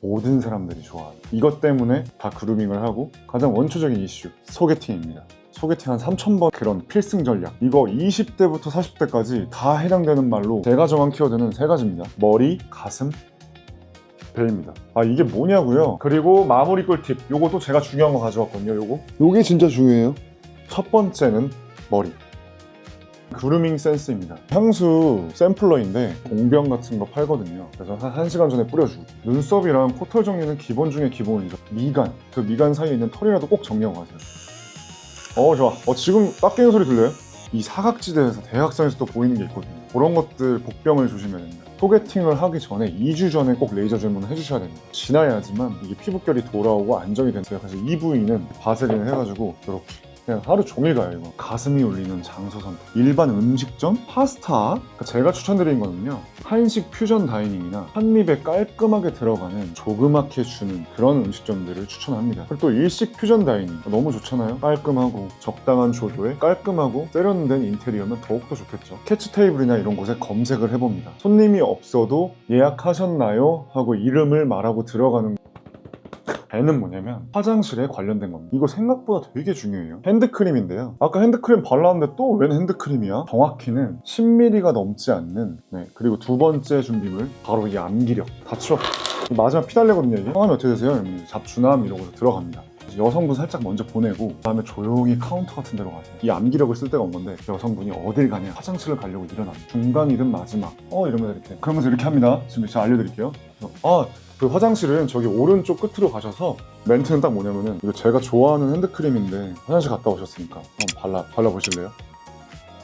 모든 사람들이 좋아하는 이것 때문에 다 그루밍을 하고 가장 원초적인 이슈 소개팅입니다. 소개팅 한 3,000번 그런 필승 전략 이거 20대부터 40대까지 다 해당되는 말로 제가 정한 키워드는 세 가지입니다. 머리, 가슴, 배입니다. 아 이게 뭐냐고요? 그리고 마무리 꿀팁 요것도 제가 중요한 거 가져왔거든요. 요거 요게 진짜 중요해요. 첫 번째는 머리. 그루밍 센스입니다. 향수 샘플러인데 공병 같은 거 팔거든요. 그래서 한 1시간 전에 뿌려주고 눈썹이랑 코털 정리는 기본 중에 기본이죠. 미간, 그 미간 사이에 있는 털이라도 꼭 정리하고 가세요. 어 좋아. 어 지금 딱 깨는 소리 들려요? 이 사각지대에서 대학생에서 또 보이는 게 있거든요. 그런 것들 복병을 조심해야 됩니다. 소개팅을 하기 전에 2주 전에 꼭 레이저 질문을 해주셔야 됩니다. 지나야지만 이게 피부결이 돌아오고 안정이 된대요. 그래서 이 부위는 바세린 해가지고 이렇게 그냥 하루 종일 가요 이거. 가슴이 울리는 장소 선택. 일반 음식점? 파스타? 그러니까 제가 추천드리는 거는요. 한식 퓨전 다이닝이나 한입에 깔끔하게 들어가는 조그맣게 주는 그런 음식점들을 추천합니다. 그리고 또 일식 퓨전 다이닝. 너무 좋잖아요. 깔끔하고 적당한 조도에 깔끔하고 세련된 인테리어면 더욱더 좋겠죠. 캐치 테이블이나 이런 곳에 검색을 해봅니다. 손님이 없어도 예약하셨나요? 하고 이름을 말하고 들어가는 배는 뭐냐면 화장실에 관련된 겁니다. 이거 생각보다 되게 중요해요. 핸드크림인데요. 아까 핸드크림 발랐는데 또 웬 핸드크림이야? 정확히는 10ml가 넘지 않는 네, 그리고 두 번째 준비물 바로 이 암기력. 닫혀. 마지막 피달래거든요 이게. 성함이 어떻게 되세요? 잡주남 이러고 들어갑니다. 여성분 살짝 먼저 보내고 그다음에 조용히 카운터 같은 데로 가세요. 이 암기력을 쓸 데가 없는데 여성분이 어딜 가냐 화장실을 가려고 일어납니다. 중간이든 마지막 어 이러면 이렇게 그러면서 이렇게 합니다. 지금 제가 알려드릴게요. 아 그 화장실은 저기 오른쪽 끝으로 가셔서 멘트는 딱 뭐냐면은 이거 제가 좋아하는 핸드크림인데 화장실 갔다 오셨으니까 한번 발라 발라 보실래요?